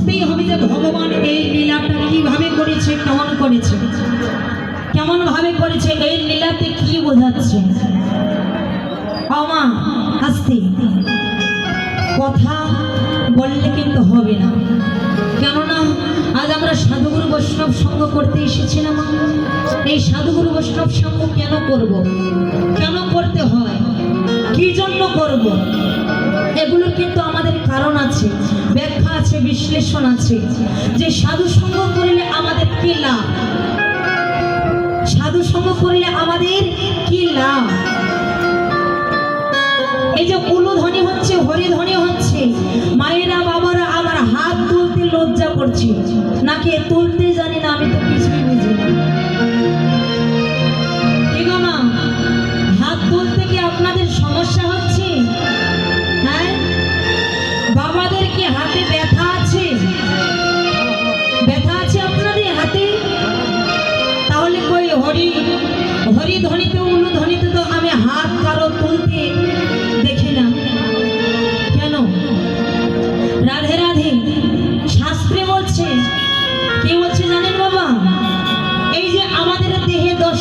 বুঝতেই হবে যে ভগবান এই লীলাটা কীভাবে করেছে, কেমন করেছে। কেমন ভাবে করেছে, এই লীলাতে কি বোঝাচ্ছে? আমা হাসতে। কথা বললে কিন্তু হবে না। কেননা, আজ আমরা সাধুগুরু বৈষ্ণব সঙ্গ করতে এসেছিলাম এই সাধুগুরু বৈষ্ণব সঙ্গ কেন করব? কেন করতে হয়? কি জন্য করব? বিশ্লেষণ আছে যে সাধু সঙ্গ করলে আমাদের কি লাভ? সাধু সঙ্গ করলে আমাদের কি লাভ? এই যে উলুধ্বনি হচ্ছে, হরিধ্বনি হচ্ছে, মায়েরা বাবারা আমার হাত তুলতে লজ্জা করছে, নাকি তুলতে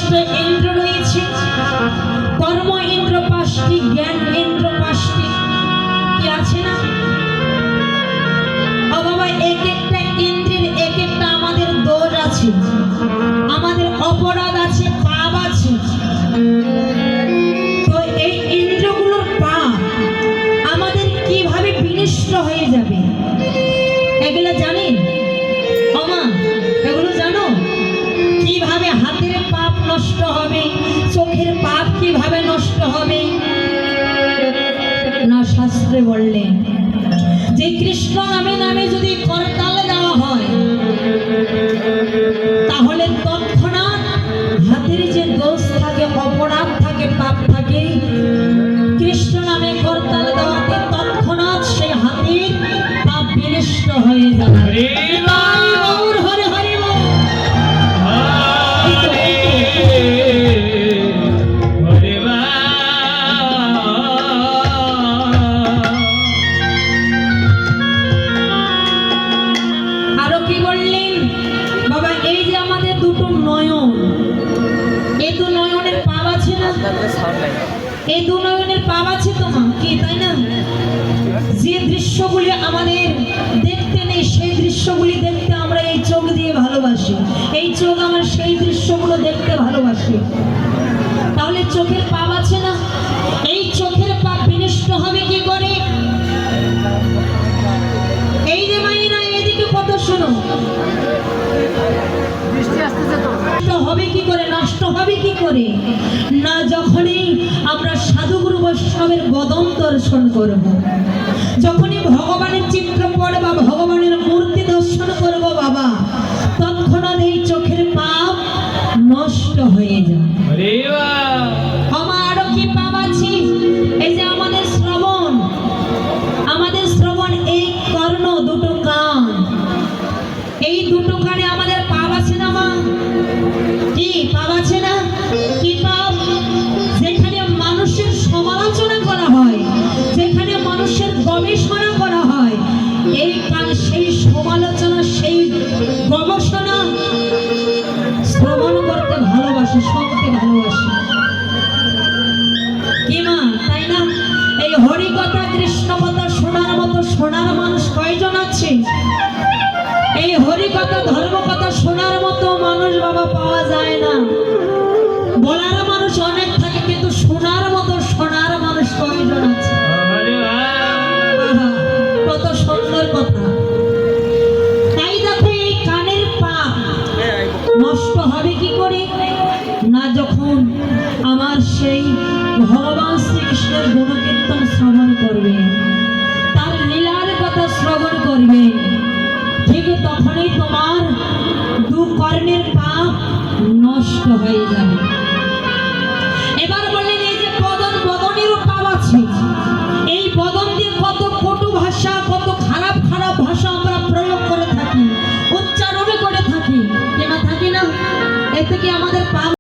দশটা ইন্দ্র রয়েছে। কর্ম ইন্দ্র পাঁচটি, জ্ঞান ইন্দ্র পাঁচটি। কি আছে না? ও এক একটা ইন্দ্রের এক একটা আমাদের দোষ আছে। আমাদের অপরাধ আছে, পাপ আছে। তো এই ইন্দ্রগুলোর পাপ আমাদের কীভাবে বিনষ্ট হয়ে যাবে? যে কৃষ্ণ নামে এই দু নয়নের পাপ আছে তো মা কি তাই না? যে দৃশ্যগুলি আমাদের দেখতে নেই সেই দৃশ্যগুলি দেখতে আমরা এই চোখ দিয়ে ভালোবাসি। এই চোখ আমার সেই দৃশ্যগুলো দেখতে ভালোবাসি। তাহলে চোখের পাপ আছে না? এই চোখের পাপ বিনষ্ট হবে কি করে? এই যে মাইনা এদিকে কত শোনো। নষ্ট হবে কি করে? নষ্ট হবে কি করে? না যখনই আমরা সাধুগুরু বৈষ্ণবের বদন দর্শন করব। যখনই ভগবানের চিত্র চিত্রপট বা ভগবানের মূর্তি দর্শন করব বাবা, তৎক্ষণাৎ এই চোখের পাপ নষ্ট হয়ে যায়। ভালোবাসে, সবকে ভালোবাসি। কি মা, তাই না? এই হরিকথা কৃষ্ণ কথা শোনার মতো শোনার মানুষ কয়জন আছে? এই হরিকথা ধর্ম কথা শোনার মতো মানুষ বাবা পাওয়া যায় না। বলার মানুষ অনেক ভগবান শ্রীকৃষ্ণের গুণকীর্তন শ্রবণ করবে। তার লীলার কথা শ্রবণ করবে। ঠিক তখনই তোমার